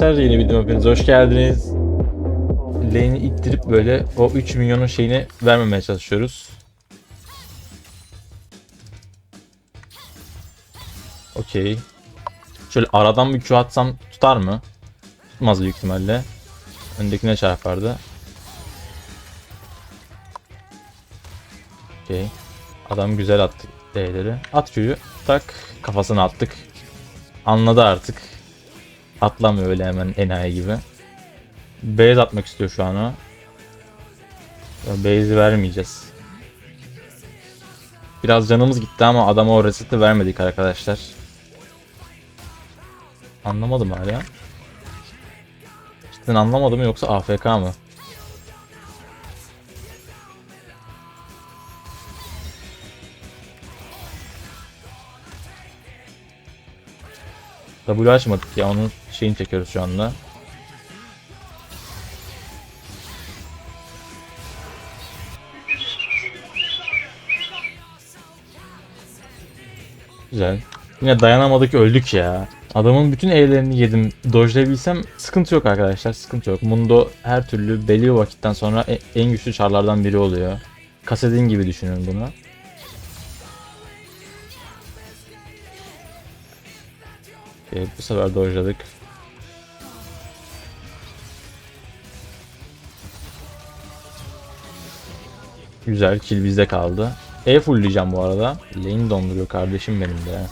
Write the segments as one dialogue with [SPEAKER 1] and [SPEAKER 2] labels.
[SPEAKER 1] Arkadaşlar. Yeni videoma hepiniz hoş geldiniz. Lane'i ittirip böyle o 3 milyonun şeyini vermemeye çalışıyoruz. Okey. Şöyle aradan bir Q atsam tutar mı? Tutmaz büyük ihtimalle. Öndekine çarpardı. Okey. Adam güzel attı D'leri. At Q'yu. Tak. Kafasına attık. Anladı artık. Atlamıyor öyle hemen enayi gibi. Base atmak istiyor şu an o. Base'i vermeyeceğiz. Biraz canımız gitti ama adama o reseti vermedik arkadaşlar. Anlamadım hala. Cidden anlamadım yoksa AFK mı? W açmadık ya onun şeyini çekiyoruz şu anda. Güzel. Yine dayanamadık öldük ya. Adamın bütün E'lerini yedim. Dojlayabilsem sıkıntı yok arkadaşlar. Sıkıntı yok. Mundo her türlü belli bir vakitten sonra e- en güçlü çarlardan biri oluyor. Kasedin gibi düşünün bunu. Evet, bu sefer dojladık. Güzel kill bizde kaldı. E fullleyeceğim bu arada. Lane donduruyor kardeşim benim de.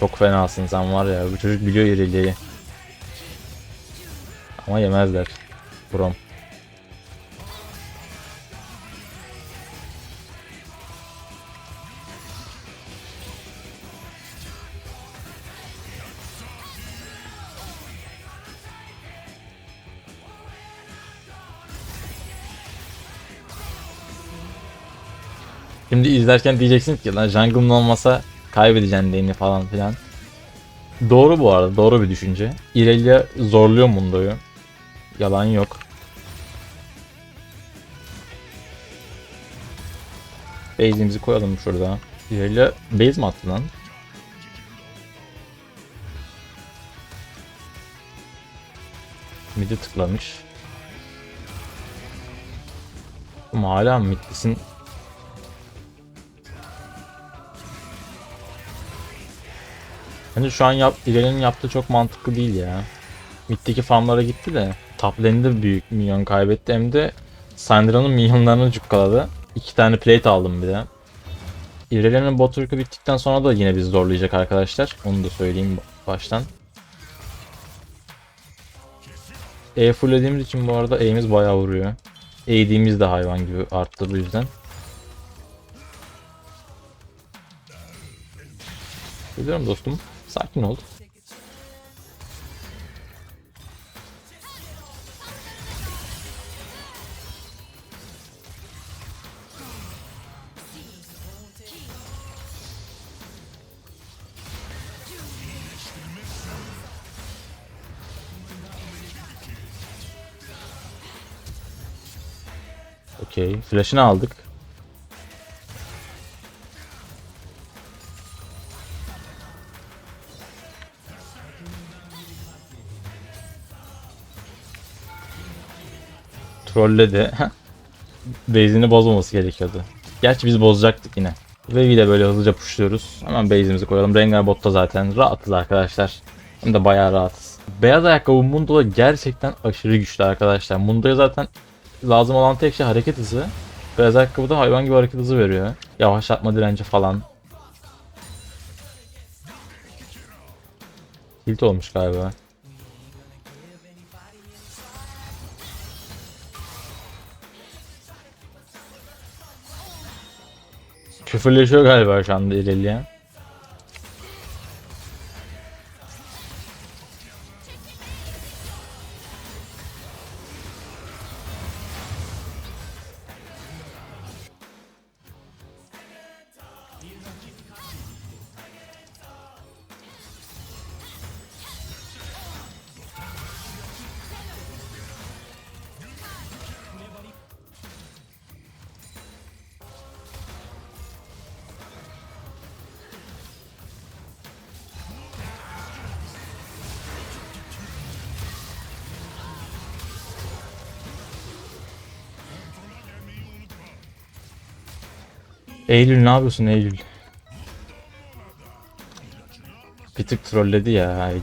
[SPEAKER 1] Çok fenasın sen var ya. Bu çocuk biliyor iriliği. Ama yemezler. Brom. İzlerken diyeceksin ki lan jungle'ın olmasa kaybedeceksin lane'i falan filan. Doğru bu arada, doğru bir düşünce. Irelia zorluyor Mundo'yu. Yalan yok. Base'imizi koyalım şurada. Irelia base mi attı lan? Mid'e tıklamış. Ama hala mid'lisin Bence şu an yap, İleri'nin yaptığı çok mantıklı değil ya. Mid'deki farmlara gitti de top lane'de büyük minyon kaybetti hem de Syndra'nın minyonlarını cukkaladı. İki tane plate aldım bir de. İleri'nin bot bittikten sonra da yine bizi zorlayacak arkadaşlar. Onu da söyleyeyim baştan. E fulllediğimiz için bu arada E'miz bayağı vuruyor. AD'miz de hayvan gibi arttı bu yüzden. Geliyorum dostum. Sakin ol. Okey. Flash'ını aldık. Trolledi. Base'ini bozmaması gerekiyordu. Gerçi biz bozacaktık yine. Ve de böyle hızlıca pushluyoruz. Hemen base'imizi koyalım. Rengar botta zaten. Rahatız arkadaşlar. Hem de bayağı rahatız. Beyaz ayakkabı Mundo'da gerçekten aşırı güçlü arkadaşlar. Mundo'ya zaten lazım olan tek şey hareket hızı. Beyaz ayakkabı da hayvan gibi hareket hızı veriyor. Yavaşlatma direnci falan. Tilt olmuş galiba. Küfürleşiyor galiba şu anda ilerleyen. Eylül ne yapıyorsun Eylül? Bir tık trolledi ya Eylül.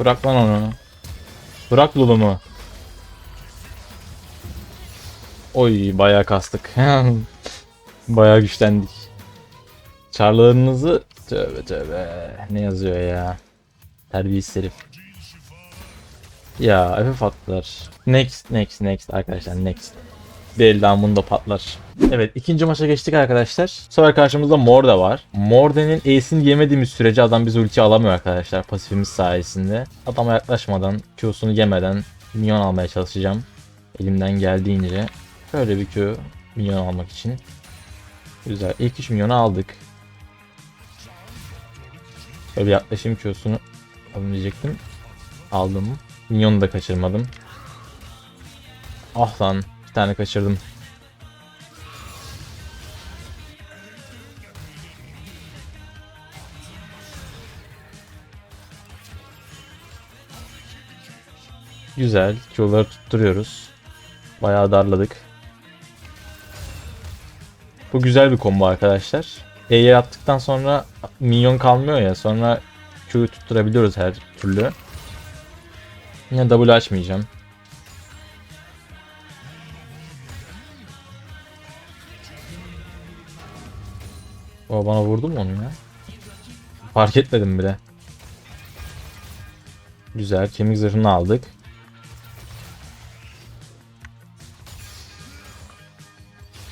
[SPEAKER 1] Bırak lan onu. Bırak Lulu'mu. Oy bayağı kastık. bayağı güçlendik. Çarlarınızı tövbe tövbe ne yazıyor ya. Terbiyesiz herif. Ya FF attılar. Next next next arkadaşlar next. Bir elden bunda patlar. Evet ikinci maça geçtik arkadaşlar. Bu sefer karşımızda Morde var. Morde'nin Ace'ini yemediğimiz sürece adam bizi ulti alamıyor arkadaşlar pasifimiz sayesinde. Adama yaklaşmadan Q'sunu yemeden minyon almaya çalışacağım. Elimden geldiğince. Şöyle bir Q minyon almak için. Güzel. İlk 3 milyonu aldık. Şöyle bir yaklaşayım Q'sunu alın. Aldım. Minyonu da kaçırmadım. Ah lan. Bir tane kaçırdım. Güzel. Q'ları tutturuyoruz. Bayağı darladık. Bu güzel bir combo arkadaşlar. E'ye attıktan sonra minyon kalmıyor ya. Sonra Q'yu tutturabiliyoruz her türlü. Yine W açmayacağım. O bana vurdu mu onu ya? Fark etmedim bile. Güzel. Kemik zırhını aldık.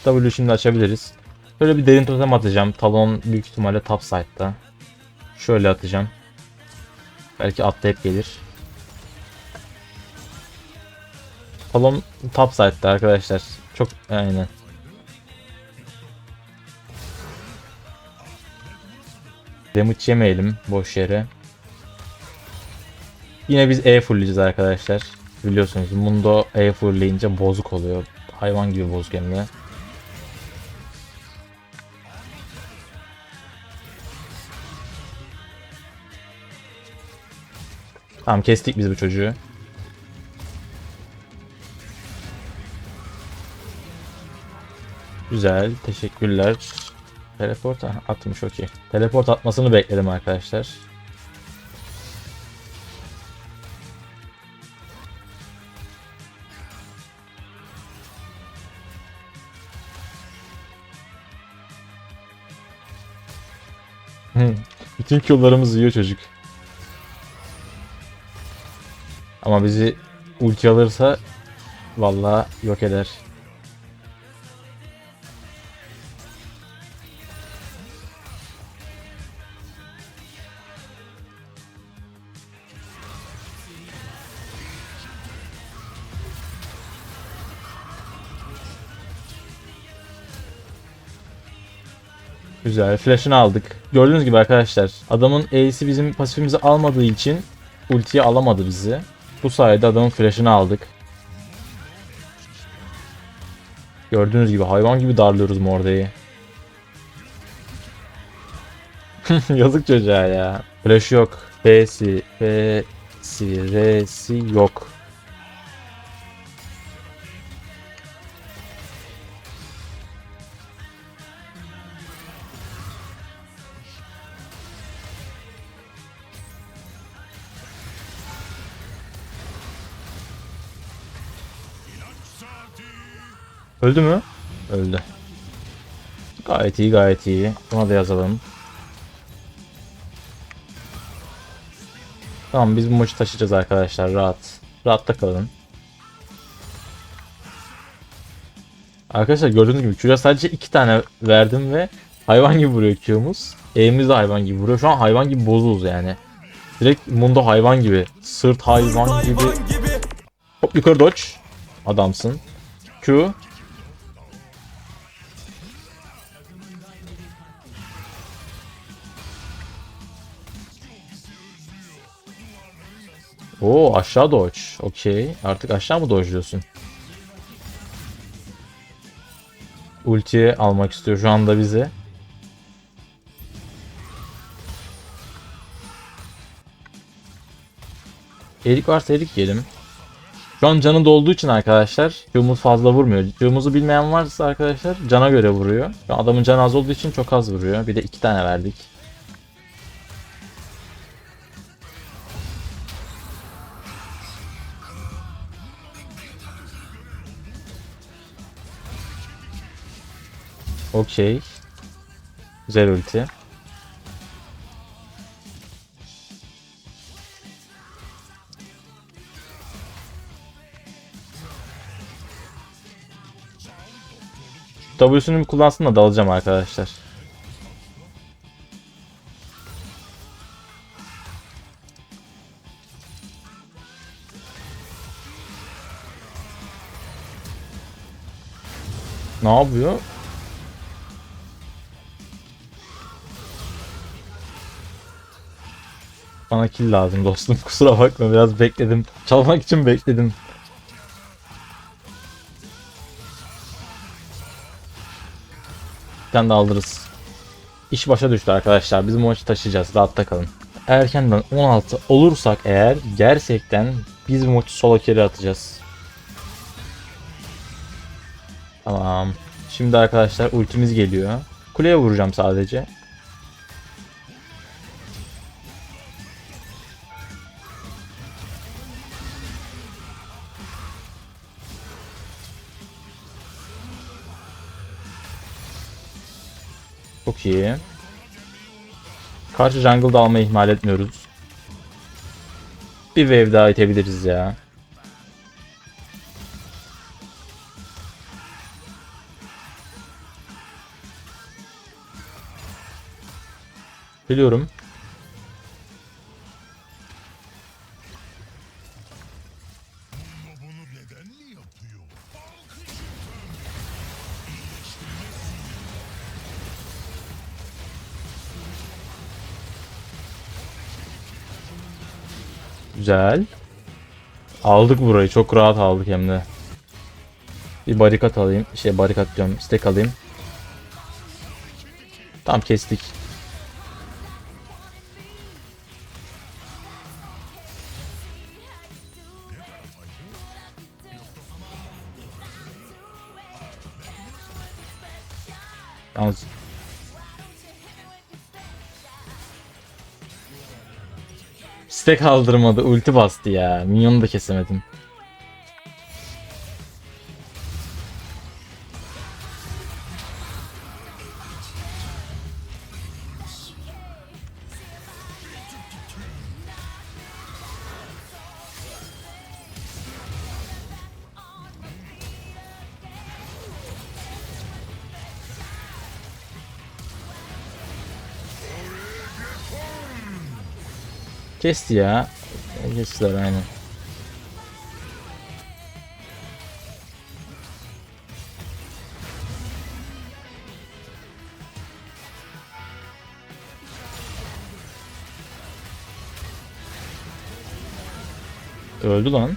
[SPEAKER 1] W şimdi açabiliriz. Şöyle bir derin totem atacağım. Talon büyük ihtimalle top side'da. Şöyle atacağım. Belki atlayıp gelir. Talon top side'da arkadaşlar. Çok aynen. Damage yemeyelim boş yere. Yine biz E fullleyeceğiz arkadaşlar. Biliyorsunuz Mundo E fullleyince bozuk oluyor. Hayvan gibi bozuk hem de. Tamam kestik biz bu çocuğu. Güzel. Teşekkürler. Teleport atmış okey. Teleport atmasını bekledim arkadaşlar. Bütün kill'larımızı yiyor çocuk. Ama bizi ulti alırsa vallahi yok eder. Güzel. Flash'ını aldık. Gördüğünüz gibi arkadaşlar adamın E'si bizim pasifimizi almadığı için ultiyi alamadı bizi. Bu sayede adamın flash'ını aldık. Gördüğünüz gibi hayvan gibi darlıyoruz Morde'yi. Yazık çocuğa ya. Flash yok. F'si, F'si, R'si yok. Öldü mü? Öldü. Gayet iyi gayet iyi. Buna da yazalım. Tamam biz bu maçı taşıyacağız arkadaşlar rahat. Rahatta kalın. Arkadaşlar gördüğünüz gibi Q'ya sadece iki tane verdim ve hayvan gibi vuruyor Q'muz. E'miz de hayvan gibi vuruyor. Şu an hayvan gibi bozuluz yani. Direkt Mundo hayvan gibi. Sırt hayvan gibi. Hop yukarı dodge. Adamsın. Q. Oo aşağı dodge. Okey. Artık aşağı mı dodge'luyorsun? Ultiye almak istiyor şu anda bizi. Erik varsa erik yiyelim. Şu an canı dolduğu için arkadaşlar Q'muz fazla vurmuyor. Q'muzu bilmeyen varsa arkadaşlar cana göre vuruyor. Adamın canı az olduğu için çok az vuruyor. Bir de iki tane verdik. Okey. Güzel ulti. Bir kullansın da dalacağım arkadaşlar. Ne yapıyor? Bana kill lazım dostum. Kusura bakma biraz bekledim. Çalmak için bekledim. Bir tane de alırız. İş başa düştü arkadaşlar. Biz bu maçı taşıyacağız. Rahatta kalın. Erkenden 16 olursak eğer gerçekten biz maçı solo carry atacağız. Tamam. Şimdi arkadaşlar ultimiz geliyor. Kuleye vuracağım sadece. Çok iyi. Karşı jungle'da almayı ihmal etmiyoruz. Bir wave daha itebiliriz ya. Biliyorum. Güzel. Aldık burayı. Çok rahat aldık hem de. Bir barikat alayım. Şey barikat diyorum. Stack alayım. Tam kestik. Yalnız Stack aldırmadı. Ulti bastı ya. Minyonu da kesemedim. Kesti ya. Kestiler aynen. Öldü lan.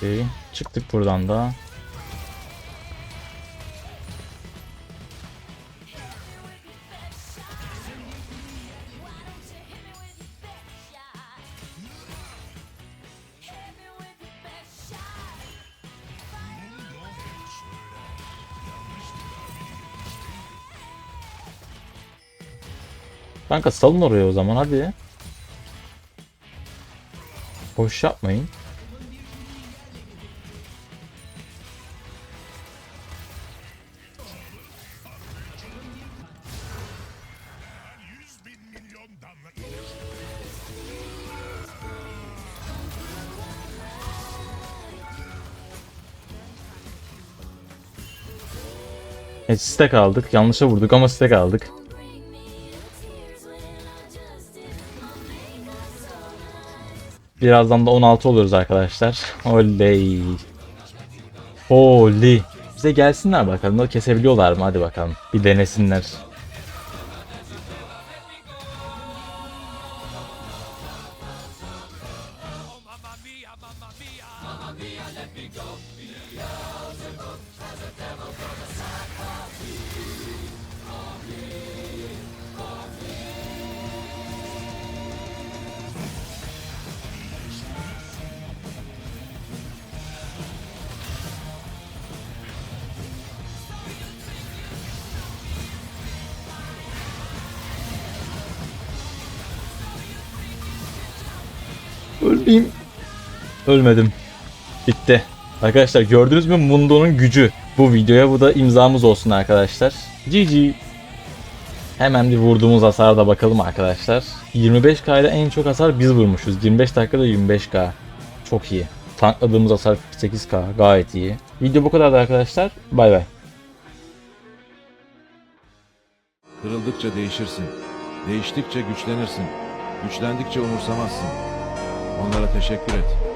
[SPEAKER 1] Okey. Çıktık buradan da. Kanka salın oraya o zaman hadi. Boş yapmayın. E, stack aldık. Yanlışa vurduk ama stack aldık. Birazdan da 16 oluyoruz arkadaşlar. Oley. Holy. Bize gelsinler bakalım. Kesebiliyorlar mı? Hadi bakalım. Bir denesinler. Ölmeyeyim. Ölmedim. Bitti. Arkadaşlar gördünüz mü Mundo'nun gücü. Bu videoya bu da imzamız olsun arkadaşlar. GG. Hemen bir vurduğumuz hasara da bakalım arkadaşlar. 25k ile en çok hasar biz vurmuşuz. 25 dakikada 25k. Çok iyi. Tankladığımız hasar 8k. Gayet iyi. Video bu kadardı arkadaşlar. Bay bay.
[SPEAKER 2] Kırıldıkça değişirsin. Değiştikçe güçlenirsin. Güçlendikçe umursamazsın. Onlara teşekkür et.